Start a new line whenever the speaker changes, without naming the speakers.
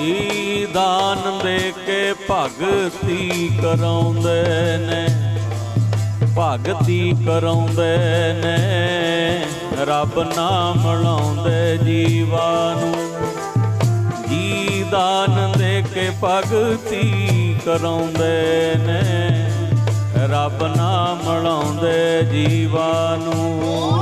ਜੀ ਦਾਨ ਦੇ ਕੇ ਭਗਤੀ ਕਰਾਉਂਦੇ ਨੇ, ਭਗਤੀ ਕਰਾਉਂਦੇ ਨੇ, ਰੱਬ ਨਾਮ ਲਾਉਂਦੇ ਜੀਵਾ ਨੂੰ। ਜੀ ਦਾਨ ਦੇ ਕੇ ਭਗਤੀ ਕਰਾਉਂਦੇ ਨੇ, ਰੱਬ ਨਾਮ ਲਾਉਂਦੇ ਜੀਵਾ ਨੂੰ।